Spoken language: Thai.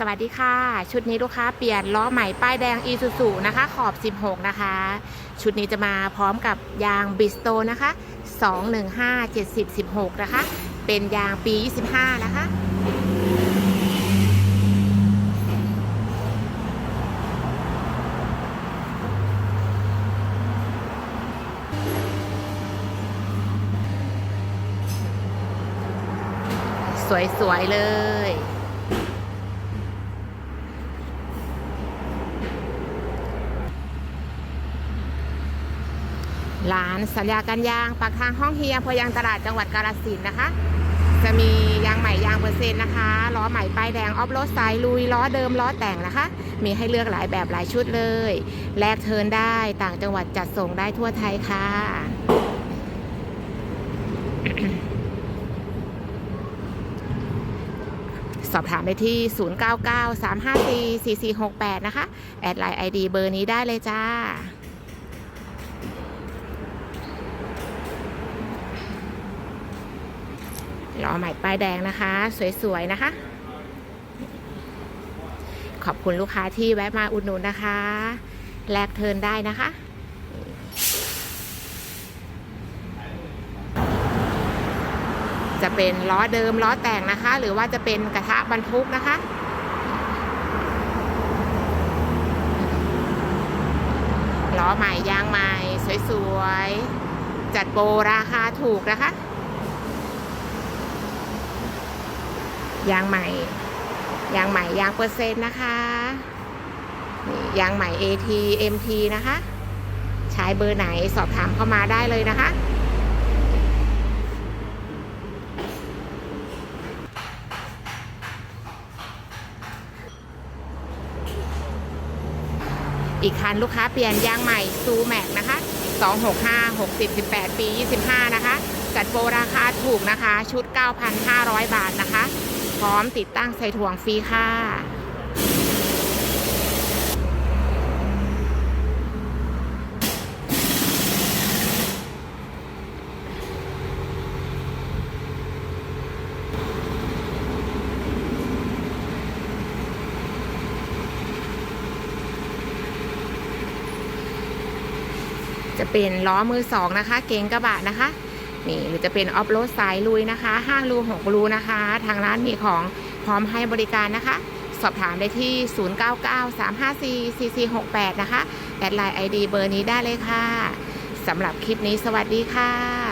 สวัสดีค่ะ ชุดนี้ลูกค้าเปลี่ยนล้อใหม่ป้ายแดง e ซูซูนะคะ ขอบ 16 นะคะ ชุดนี้จะมาพร้อมกับยางบิสโตนะคะ 215 70 16 นะคะ เป็นยางปี 25 นะคะ สวย ๆ เลย ร้านสัญญาการยางปากทางห้องเฮียพยางตลาดจังหวัดกาฬสินนะคะ จะมียางใหม่ยางเปอร์เซ็นต์นะคะล้อใหม่ป้ายแดงออฟโรดสายลุยล้อเดิมล้อแต่งนะคะ มีให้เลือกหลายแบบหลายชุดเลย แลกเทินได้ต่างจังหวัดจัดส่งได้ทั่วไทยค่ะสอบถามได้ที่ 0993544468 นะคะ แอดไลน์ ID เบอร์นี้ได้เลยจ้า ล้อใหม่ป้ายแดงนะคะ สวยๆนะคะ ขอบคุณลูกค้าที่แวะมาอุดหนุนนะคะ แลกเทินได้นะคะ จะเป็นล้อเดิมล้อแต่งนะคะ หรือว่าจะเป็นกระทะบรรทุกนะคะล้อใหม่ยางใหม่สวยๆ จัดโปรราคาถูกนะคะ ยางใหม่ ยางใหม่ยางเปอร์เซ็นต์นะคะนี่ยางใหม่ AT MT นะคะ ใช้เบอร์ไหนสอบถามเข้ามาได้เลยนะคะ อีกคันลูกค้าเปลี่ยนยางใหม่ซูแม็กนะคะ 265 60 18 ปี 25 นะคะ จัดโปรราคาถูกนะคะ ชุด 9,500 บาทนะคะ พร้อมติดตั้งใส่ถ่วงฟรีค่ะจะเป็นล้อมือสองนะคะ เก๋งกระบะนะคะ นี่หรือจะเป็นออฟโรดสายลุยนะคะห้างรูหกรูนะคะ ทางร้านมีของพร้อมให้บริการนะคะ สอบถามได้ที่ 0993544468 นะคะ แอดไลน์ ID เบอร์นี้ได้เลยค่ะสำหรับคลิปนี้สวัสดีค่ะ